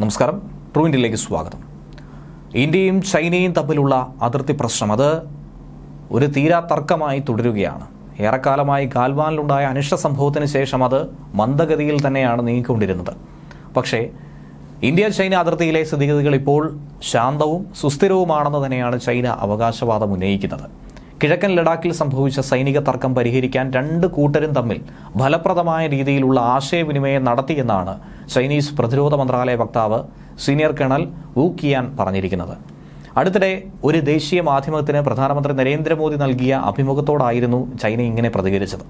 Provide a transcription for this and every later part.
നമസ്കാരം. ഇന്ത്യയിലേക്ക് സ്വാഗതം. ഇന്ത്യയും ചൈനയും തമ്മിലുള്ള അതിർത്തി പ്രശ്നം അത് ഒരു തീരാ തർക്കമായി തുടരുകയാണ്. ഏറെക്കാലമായി ഗാൽവാനിലുണ്ടായ അനിഷ്ട സംഭവത്തിന് ശേഷം അത് മന്ദഗതിയിൽ തന്നെയാണ് നീങ്ങിക്കൊണ്ടിരുന്നത്. പക്ഷേ ഇന്ത്യ ചൈന അതിർത്തിയിലെ സ്ഥിതിഗതികൾ ഇപ്പോൾ ശാന്തവും സുസ്ഥിരവുമാണെന്ന് തന്നെയാണ് ചൈന അവകാശവാദം ഉന്നയിക്കുന്നത്. കിഴക്കൻ ലഡാക്കിൽ സംഭവിച്ച സൈനിക തർക്കം പരിഹരിക്കാൻ രണ്ട് കൂട്ടരും തമ്മിൽ ഫലപ്രദമായ രീതിയിലുള്ള ആശയവിനിമയം നടത്തിയെന്നാണ് ചൈനീസ് പ്രതിരോധ മന്ത്രാലയ വക്താവ് സീനിയർ കേണൽ വു കിയാൻ പറഞ്ഞിരിക്കുന്നത്. അടുത്തിടെ ഒരു ദേശീയ മാധ്യമത്തിന് പ്രധാനമന്ത്രി നരേന്ദ്രമോദി നൽകിയ അഭിമുഖത്തോടായിരുന്നു ചൈന ഇങ്ങനെ പ്രതികരിച്ചത്.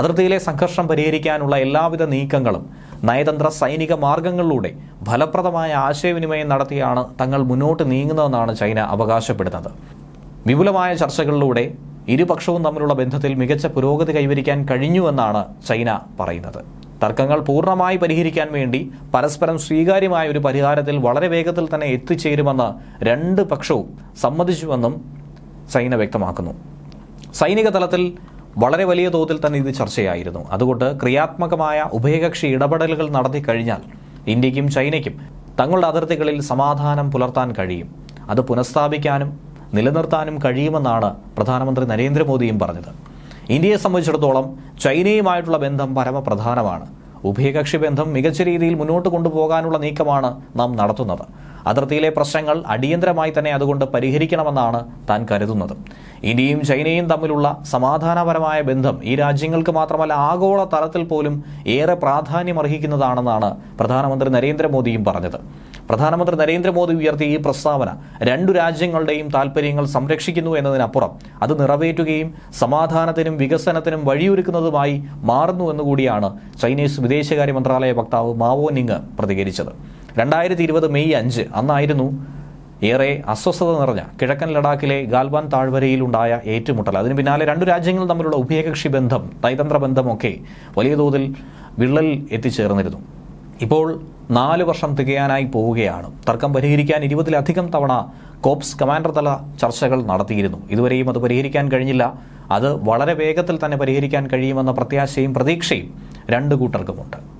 അതിർത്തിയിലെ സംഘർഷം പരിഹരിക്കാനുള്ള എല്ലാവിധ നീക്കങ്ങളും നയതന്ത്ര സൈനിക മാർഗങ്ങളിലൂടെ ഫലപ്രദമായ ആശയവിനിമയം നടത്തിയാണ് തങ്ങൾ മുന്നോട്ട് നീങ്ങുന്നതെന്നാണ് ചൈന അവകാശപ്പെടുന്നത്. വിപുലമായ ചർച്ചകളിലൂടെ ഇരുപക്ഷവും തമ്മിലുള്ള ബന്ധത്തിൽ മികച്ച പുരോഗതി കൈവരിക്കാൻ കഴിഞ്ഞുവെന്നാണ് ചൈന പറയുന്നത്. തർക്കങ്ങൾ പൂർണമായി പരിഹരിക്കാൻ വേണ്ടി പരസ്പരം സ്വീകാര്യമായ ഒരു പരിഹാരത്തിൽ വളരെ വേഗത്തിൽ തന്നെ എത്തിച്ചേരുമെന്ന് രണ്ട് പക്ഷവും സമ്മതിച്ചുവെന്നും ചൈന വ്യക്തമാക്കുന്നു. സൈനിക തലത്തിൽ വളരെ വലിയ തോതിൽ തന്നെ ഇത് ചർച്ചയായിരുന്നു. അതുകൊണ്ട് ക്രിയാത്മകമായ ഉഭയകക്ഷി ഇടപെടലുകൾ നടത്തി കഴിഞ്ഞാൽ ഇന്ത്യക്കും ചൈനയ്ക്കും തങ്ങളുടെ അതിർത്തികളിൽ സമാധാനം പുലർത്താൻ കഴിയും. അത് പുനഃസ്ഥാപിക്കാനും നിലനിർത്താനും കഴിയുമെന്നാണ് പ്രധാനമന്ത്രി നരേന്ദ്രമോദിയും പറഞ്ഞത്. ഇന്ത്യയെ സംബന്ധിച്ചിടത്തോളം ചൈനയുമായിട്ടുള്ള ബന്ധം പരമപ്രധാനമാണ്. ഉഭയകക്ഷി ബന്ധം മികച്ച രീതിയിൽ മുന്നോട്ട് കൊണ്ടുപോകാനുള്ള നീക്കമാണ് നാം നടത്തുന്നത്. അതിർത്തിയിലെ പ്രശ്നങ്ങൾ അടിയന്തരമായി തന്നെ അതുകൊണ്ട് പരിഹരിക്കണമെന്നാണ് താൻ കരുതുന്നത്. ഇന്ത്യയും ചൈനയും തമ്മിലുള്ള സമാധാനപരമായ ബന്ധം ഈ രാജ്യങ്ങൾക്ക് മാത്രമല്ല ആഗോള തലത്തിൽ പോലും ഏറെ പ്രാധാന്യമർഹിക്കുന്നതാണെന്നാണ് പ്രധാനമന്ത്രി നരേന്ദ്രമോദിയും പറഞ്ഞത്. പ്രധാനമന്ത്രി നരേന്ദ്രമോദി ഉയർത്തിയ ഈ പ്രസ്താവന രണ്ടു രാജ്യങ്ങളുടെയും താൽപ്പര്യങ്ങൾ സംരക്ഷിക്കുന്നു എന്നതിനപ്പുറം അത് നിറവേറ്റുകയും സമാധാനത്തിനും വികസനത്തിനും വഴിയൊരുക്കുന്നതുമായി മാറുന്നു എന്നുകൂടിയാണ് ചൈനീസ് വിദേശകാര്യ മന്ത്രാലയ വക്താവ് മാവോ നിങ് പ്രതികരിച്ചത്. രണ്ടായിരത്തി ഇരുപത് മെയ് അഞ്ച് അന്നായിരുന്നു ഏറെ അസ്വസ്ഥത നിറഞ്ഞ കിഴക്കൻ ലഡാക്കിലെ ഗാൽവാൻ താഴ്വരയിലുണ്ടായ ഏറ്റുമുട്ടൽ. അതിന് പിന്നാലെ രണ്ടു രാജ്യങ്ങൾ തമ്മിലുള്ള ഉഭയകക്ഷി ബന്ധം നയതന്ത്ര ബന്ധമൊക്കെ വലിയ തോതിൽ വിള്ളൽ എത്തിച്ചേർന്നിരുന്നു. ഇപ്പോൾ നാല് വർഷം തികയാനായി പോവുകയാണ്. തർക്കം പരിഹരിക്കാൻ ഇരുപതിലധികം തവണ കോപ്സ് കമാൻഡർ തല ചർച്ചകൾ നടത്തിയിരുന്നു. ഇതുവരെയും അത് പരിഹരിക്കാൻ കഴിഞ്ഞില്ല. അത് വളരെ വേഗത്തിൽ തന്നെ പരിഹരിക്കാൻ കഴിയുമെന്ന പ്രത്യാശയും പ്രതീക്ഷയും രണ്ട് കൂട്ടർക്കുമുണ്ട്.